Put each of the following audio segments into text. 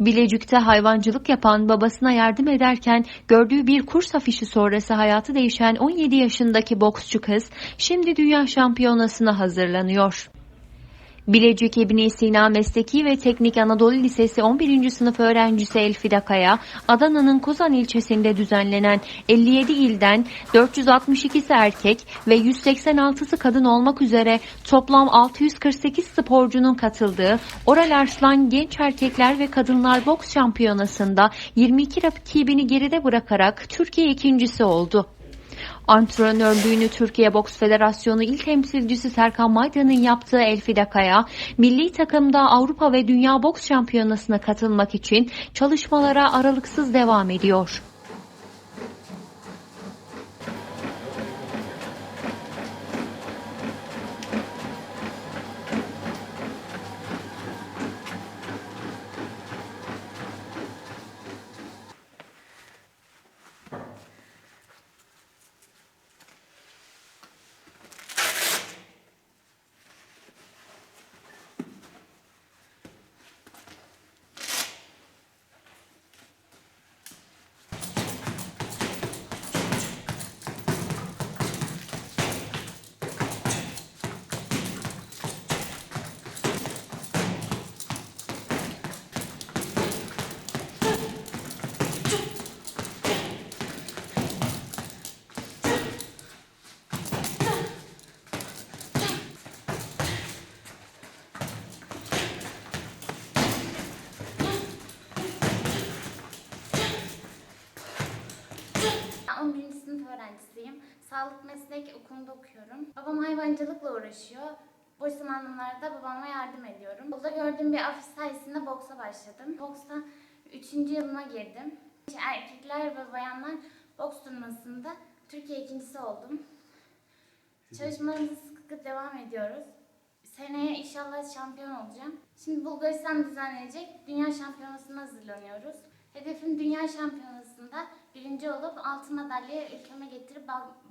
Bilecik'te hayvancılık yapan babasına yardım ederken gördüğü bir kurs afişi sonrası hayatı değişen 17 yaşındaki boksçu kız şimdi dünya şampiyonasına hazırlanıyor. Bilecik İbni Sina Mesleki ve Teknik Anadolu Lisesi 11. sınıf öğrencisi Elfida Kaya, Adana'nın Kozan ilçesinde düzenlenen 57 ilden 462'si erkek ve 186'sı kadın olmak üzere toplam 648 sporcunun katıldığı Oral Arslan Genç Erkekler ve Kadınlar Boks Şampiyonası'nda 22 rakibini geride bırakarak Türkiye ikincisi oldu. Antrenörlüğünü Türkiye Boks Federasyonu İl Temsilcisi Serkan Maydan'ın yaptığı Elfida Kaya, milli takımda Avrupa ve Dünya Boks Şampiyonası'na katılmak için çalışmalara aralıksız devam ediyor. Ben 11. sınıf öğrencisiyim. Sağlık meslek okulunda okuyorum. Babam hayvancılıkla uğraşıyor. Boş zamanlarında babama yardım ediyorum. Burada gördüğüm bir afiş sayesinde boksa başladım. Boksta 3. yılıma girdim. Erkekler ve bayanlar boks turnuvasında Türkiye ikincisi oldum. Çalışmalarımıza sıkı devam ediyoruz. Seneye inşallah şampiyon olacağım. Şimdi Bulgaristan düzenlenecek dünya şampiyonasına hazırlanıyoruz. Hedefim dünya şampiyonasında birinci olup altın madalyayı ülkeme getirip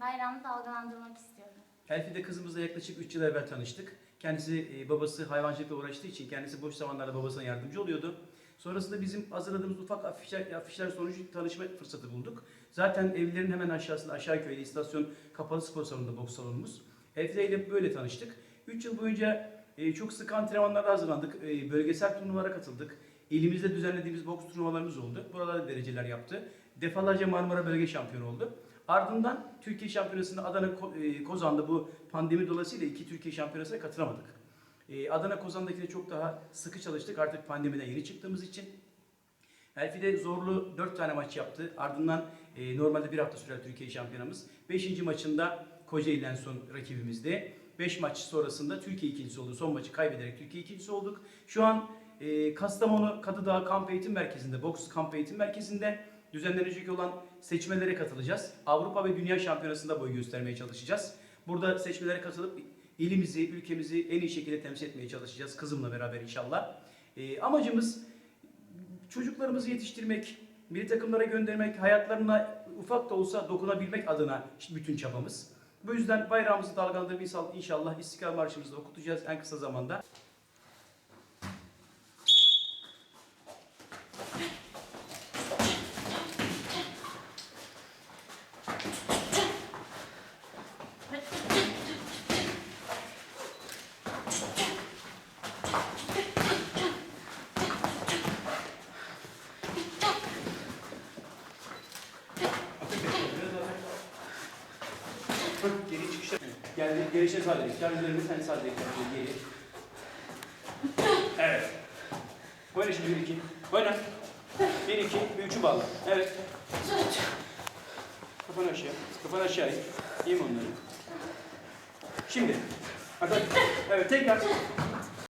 bayrağımı dalgalandırmak istiyorum. Elfide kızımızla yaklaşık 3 yıl evvel tanıştık. Kendisi e, babası hayvancılıkla uğraştığı için kendisi boş zamanlarda babasına yardımcı oluyordu. Sonrasında bizim hazırladığımız ufak afişler, afişler sonucu tanışma fırsatı bulduk. Zaten evlerin hemen aşağısında aşağı köyde istasyon kapalı spor salonunda boks salonumuz. Elfide ile böyle tanıştık. 3 yıl boyunca e, çok sık antrenmanlara hazırlandık. E, bölgesel turnuvalara katıldık. İlimizde düzenlediğimiz boks turnuvalarımız oldu. Buralarda dereceler yaptı. Defalarca Marmara Bölge Şampiyonu oldu. Ardından Türkiye Şampiyonası'nda Adana e, Kozan'da bu pandemi dolayısıyla iki Türkiye Şampiyonası'na katılamadık. E, Adana Kozan'dakine çok daha sıkı çalıştık artık pandemiden yeni çıktığımız için. Elfide zorlu 4 tane maç yaptı. Ardından e, normalde bir hafta sürer Türkiye şampiyonamız. 5. maçında Kocaeli son rakibimizdi. 5 maç sonrasında Türkiye ikincisi oldu. Son maçı kaybederek Türkiye ikincisi olduk. Şu an e, Kastamonu Kadıdağ Kamp Eğitim Merkezi'nde, Boks Kamp Eğitim Merkezi'nde düzenlenecek olan seçmelere katılacağız. Avrupa ve Dünya Şampiyonası'nda boy göstermeye çalışacağız. Burada seçmelere katılıp ilimizi, ülkemizi en iyi şekilde temsil etmeye çalışacağız. Kızımla beraber inşallah. E, amacımız çocuklarımızı yetiştirmek, milli takımlara göndermek, hayatlarına ufak da olsa dokunabilmek adına bütün çabamız. Bu yüzden bayrağımızı dalgalandırıp inşallah- İstiklal Marşımızı okutacağız en kısa zamanda. Geri çıkışa. Geldi, gelişe sadece. Kendilerini sen sadece geri. Evet. Oyna şimdi bir iki. Oyna. Bir iki, bir üçü bağla. Evet. Kafanı aşağı. Kafanı aşağı. İyi mi onları? Şimdi. Atak. Evet tekrar.